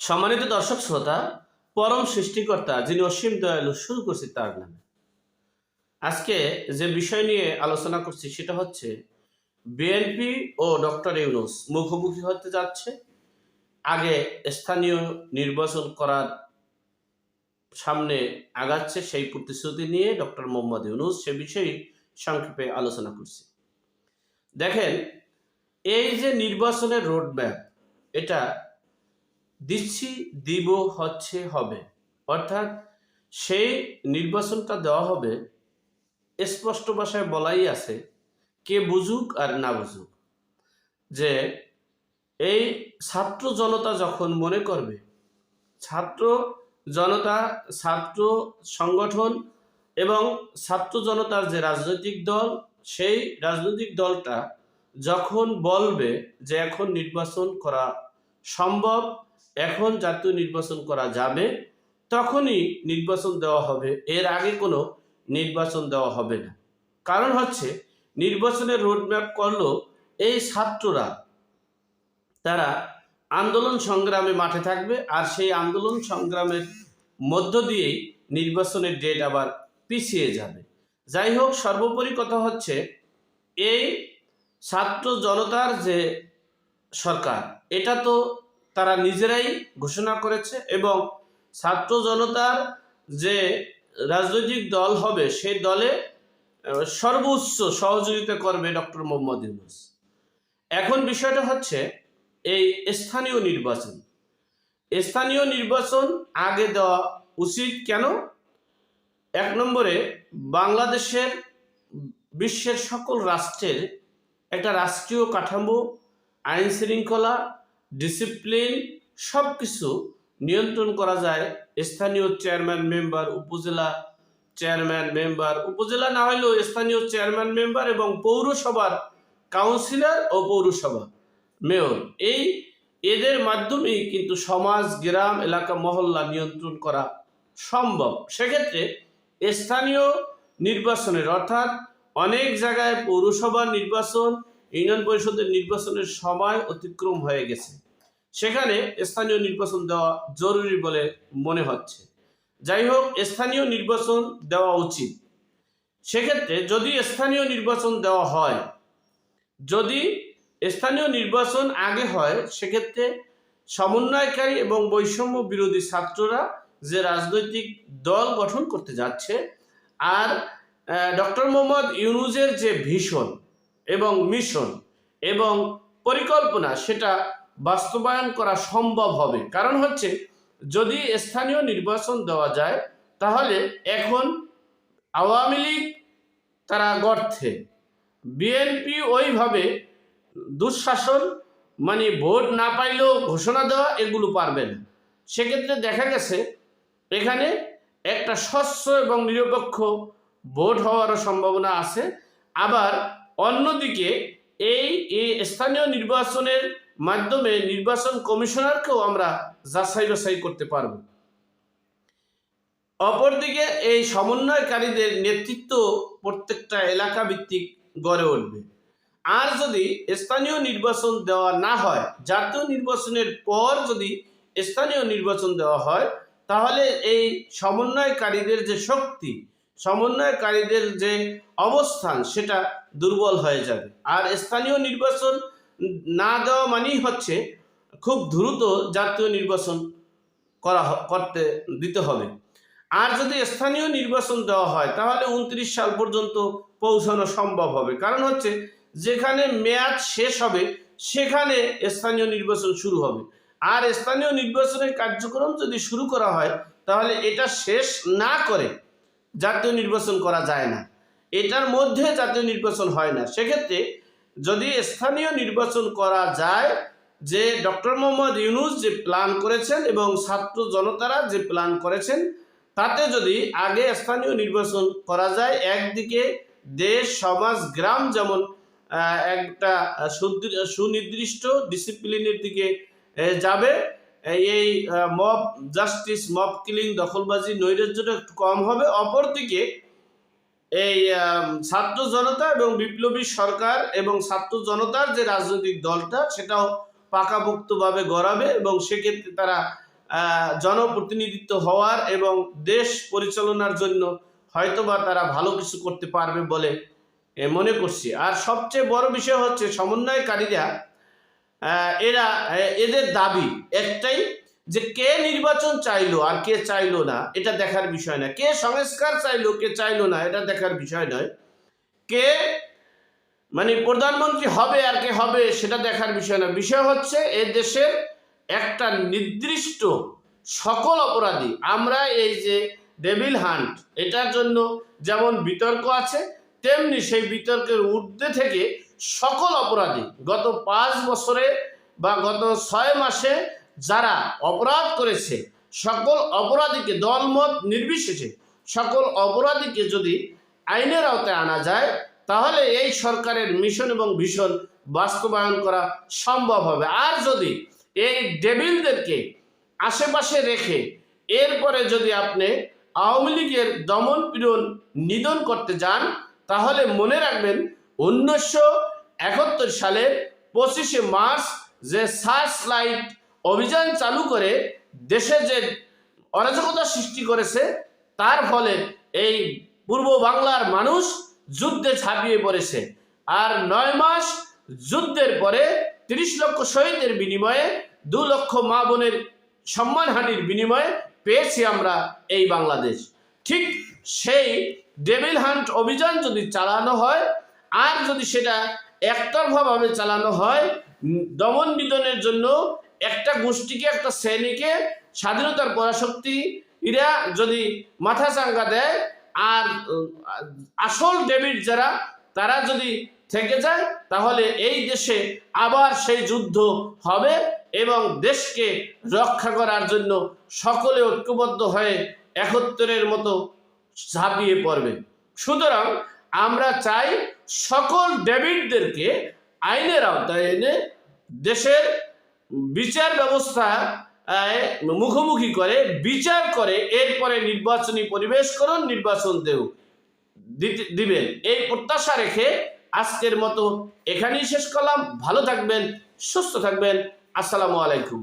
সম্মানিত দর্শক শ্রোতা, পরম সৃষ্টিকর্তা যিনি অসীম দয়ালু, শুরু করছি তার নামে। আজকে যে বিষয় নিয়ে আলোচনা করছি সেটা হচ্ছে বিএনপি ও ডক্টর ইউনুস মুখোমুখি হতে যাচ্ছে, আগে স্থানীয় নির্বাচন করার সামনে আগাচ্ছে সেই প্রতিশ্রুতি নিয়ে ডক্টর মোহাম্মদ ইউনুস সে বিষয়ে সংক্ষেপে আলোচনা করছি। দেখেন, এই যে নির্বাচনের রোডম্যাপ এটা দিচ্ছি, দিব, হচ্ছে, হবে। অর্থাৎ সেই নির্বাচনটা দেওয়া হবে, স্পষ্ট ভাষায় বলাই আছে, কে বুঝুক আর না বুঝুক। যে এই ছাত্র জনতা যখন মনে করবে, ছাত্র জনতা, ছাত্র সংগঠন এবং ছাত্র জনতার যে রাজনৈতিক দল, সেই রাজনৈতিক দলটা যখন বলবে যে এখন নির্বাচন করা সম্ভব এখন জাতীয় নির্বাচন করা যাবে, তখনই নির্বাচন দেওয়া হবে। এর আগে কোনো নির্বাচন দেওয়া হবে না। কারণ হচ্ছে, নির্বাচনের রোডম্যাপ করল এই ছাত্ররা। তারা আন্দোলন সংগ্রামে মাঠে থাকবে আর সেই আন্দোলন সংগ্রামের মধ্য দিয়েই নির্বাচনের ডেট আবার পিছিয়ে যাবে। যাই হোক, সর্বোপরি কথা হচ্ছে, এই ছাত্র জনতার যে সরকার, এটা তো তারা নিজেরাই ঘোষণা করেছে এবং ছাত্র জনতার যে রাজনৈতিক দল হবে, সেই দলে সর্বোচ্চ সহযোগিতা করবে ডক্টর মোহাম্মদ ইউনুস। এখন বিষয়টা হচ্ছে এই স্থানীয় নির্বাচন। স্থানীয় নির্বাচন আগে দেওয়া উচিত কেন? এক নম্বরে, বাংলাদেশের বিশ্বের সকল রাষ্ট্রের একটা রাষ্ট্রীয় কাঠামো, আইন শৃঙ্খলা ডিসিপ্লিন সব কিছু নিয়ন্ত্রণ করা যায়। স্থানীয় chairman member upazila chairman member upazila না হলেও স্থানীয় চেয়ারম্যান মেম্বার এবং পৌরসভার কাউন্সিলর ও পৌরসভা। মেয়র এই এদের মাধ্যমেই কিন্তু সমাজ, গ্রাম, এলাকা, মহল্লা নিয়ন্ত্রণ করা সম্ভব। সেক্ষেত্রে স্থানীয় নির্বাচনের অর্থাৎ অনেক জায়গায় পৌরসভা নির্বাচন ইউনিয়ন পরিষদের নির্বাচনের সময় অতিক্রম হয়ে গেছে। সেখানে স্থানীয় নির্বাচন দেওয়া জরুরি বলে মনে হচ্ছে। যাই হোক, স্থানীয় নির্বাচন দেওয়া উচিত। সেক্ষেত্রে যদি স্থানীয় নির্বাচন দেওয়া হয়, যদি স্থানীয় নির্বাচন আগে হয়, সেক্ষেত্রে সমন্বয়কারী এবং বৈষম্য বিরোধী ছাত্ররা যে রাজনৈতিক দল গঠন করতে যাচ্ছে, আর ডক্টর মোহাম্মদ ইউনুজের যে ভীষণ এবং মিশন এবং পরিকল্পনা, সেটা বাস্তবায়ন করা সম্ভব হবে। কারণ হচ্ছে, যদি স্থানীয় নির্বাচন দেওয়া যায়, তাহলে এখন আওয়ামী লীগ তারা গর্থে বিএনপি ওইভাবে দুঃশাসন মানে ভোট না পাইলেও ঘোষণা দেওয়া এগুলো পারবে না। সেক্ষেত্রে দেখা গেছে, এখানে একটা স্বচ্ছ এবং নিরপেক্ষ ভোট হওয়ারও সম্ভাবনা আছে। আবার অন্যদিকে এই স্থানীয় নির্বাচনের মাধ্যমে নির্বাচন কমিশনারকেও আমরা যাচাই বাছাই করতে পারব। অপরদিকে এই সমন্বয়কারীদের নেতৃত্ব প্রত্যেকটা এলাকা ভিত্তিক গড়ে উঠবে। আর যদি স্থানীয় নির্বাচন দেওয়া না হয়, জাতীয় নির্বাচনের পর যদি স্থানীয় নির্বাচন দেওয়া হয়, তাহলে এই সমন্বয়কারীদের যে শক্তি, সমন্বয়কারীদের যে অবস্থান, সেটা দুর্বল হয়ে যাবে। আর স্থানীয় নির্বাচন না দেওয়া মানেই হচ্ছে খুব দ্রুত জাতীয় নির্বাচন করা করতে দিতে হবে। আর যদি স্থানীয় নির্বাচন দেওয়া হয়, তাহলে উনত্রিশ সাল পর্যন্ত পৌঁছানো সম্ভব হবে। কারণ হচ্ছে, যেখানে মেয়াদ শেষ হবে, সেখানে স্থানীয় নির্বাচন শুরু হবে। আর স্থানীয় নির্বাচনের কার্যক্রম যদি শুরু করা হয়, তাহলে এটা শেষ না করে জাতীয় নির্বাচন করা যায় না। এটার মধ্যে জাতীয় নির্বাচন হয় না। সেক্ষেত্রে যদি স্থানীয় নির্বাচন করা যায়, যে ডক্টর মোহাম্মদ ইউনুস যে প্ল্যান করেছেন এবং ছাত্র জনতারা যে প্ল্যান করেছেন, তাতে যদি আগে স্থানীয় নির্বাচন করা যায়, একদিকে দেশ, সমাজ, গ্রাম যেমন একটা সুনির্দিষ্ট ডিসিপ্লিনের দিকে যাবে এই মব জাস্টিস মব কিলিং দখলবাজি, নৈরাজ্যটা একটু কম হবে। অপরদিকে এই ছাত্র জনতা এবং বিপ্লবী সরকার এবং ছাত্র জনতার যে রাজনৈতিক দলটা, সেটাও পাকাপোক্তভাবে গড়াবে এবং সেক্ষেত্রে তারা জনপ্রতিনিধিত্ব হওয়ার এবং দেশ পরিচালনার জন্য হয়তোবা তারা ভালো কিছু করতে পারবে বলে মনে করছি। আর সবচেয়ে বড় বিষয় হচ্ছে সমন্বয়কারীরা এরা এদের দাবি একটাই যে কে নির্বাচন চাইলো আর কে চাইলো না, এটা দেখার বিষয় না। কে সংস্কার চাইলো, কে চাইলো না, এটা দেখার বিষয় নয়। কে মানে প্রধানমন্ত্রী হবে আর কে হবে, সেটা দেখার বিষয় না। বিষয় হচ্ছে এ দেশের একটা নির্দিষ্ট সকল অপরাধী, আমরা এই যে ডেভিল হান্ট, এটার জন্য যেমন বিতর্ক আছে, তেমনি সেই বিতর্কের ঊর্ধ্বে থেকে সকল অপরাধী গত পাঁচ বছরে বা গত ছয় মাসে যারা অপরাধ করেছে, সকল অপরাধীকে দলমত নির্বিশেষে সকল অপরাধীকে যদি আইনের আওতায় আনা যায়, তাহলে এই সরকারের মিশন এবং ভিশন বাস্তবায়ন করা সম্ভব হবে। আর যদি এই ডেভিলদেরকে আশেপাশে রেখে এরপরে যদি আপনি আওয়ামী লীগের দমন পীড়ন নিধন করতে যান, তাহলে মনে রাখবেন উনিশশো একাত্তর সালের পঁচিশে মার্চ যে সার্চ লাইট অভিযান চালু করে দেশে যে অরাজকতা সৃষ্টি করেছে, তার ফলে এই পূর্ব বাংলার মানুষ যুদ্ধে ঝাঁপিয়ে পড়েছে। আর নয় মাস যুদ্ধের পরে তিরিশ লক্ষ শহীদের বিনিময়ে, দু লক্ষ মা বোনের সম্মানহানির বিনিময়ে পেয়েছি আমরা এই বাংলাদেশ। ঠিক সেই ডেভিল হান্ট অভিযান যদি চালানো হয়, আর যদি সেটা একতরফাভাবে চালানো হয় দমন নিধনের জন্য একটা গোষ্ঠীকে, একটা শ্রেণীকে স্বাধীনতার পরাশক্তি এরা যদি মাথা চাঙ্গা দেয় আর আসল ডেভিড যারা, তারা যদি থেকে যায়, তাহলে এই দেশে আবার সেই যুদ্ধ হবে এবং দেশকে রক্ষা করার জন্য সকলে ঐক্যবদ্ধ হয়ে একত্তরের মতো ঝাঁপিয়ে পড়বে। সুতরাং আমরা চাই সকল ডেভিডদেরকে আইনের আওতায় এনে দেশের বিচার ব্যবস্থা মুখোমুখি করে, বিচার করে, এরপরে নির্বাচনী পরিবেশ করুন, নির্বাচন দেও দিবেন। এই প্রত্যাশা রেখে আজকের মতো এখানেই শেষ করলাম। ভালো থাকবেন, সুস্থ থাকবেন। আসসালামু আলাইকুম।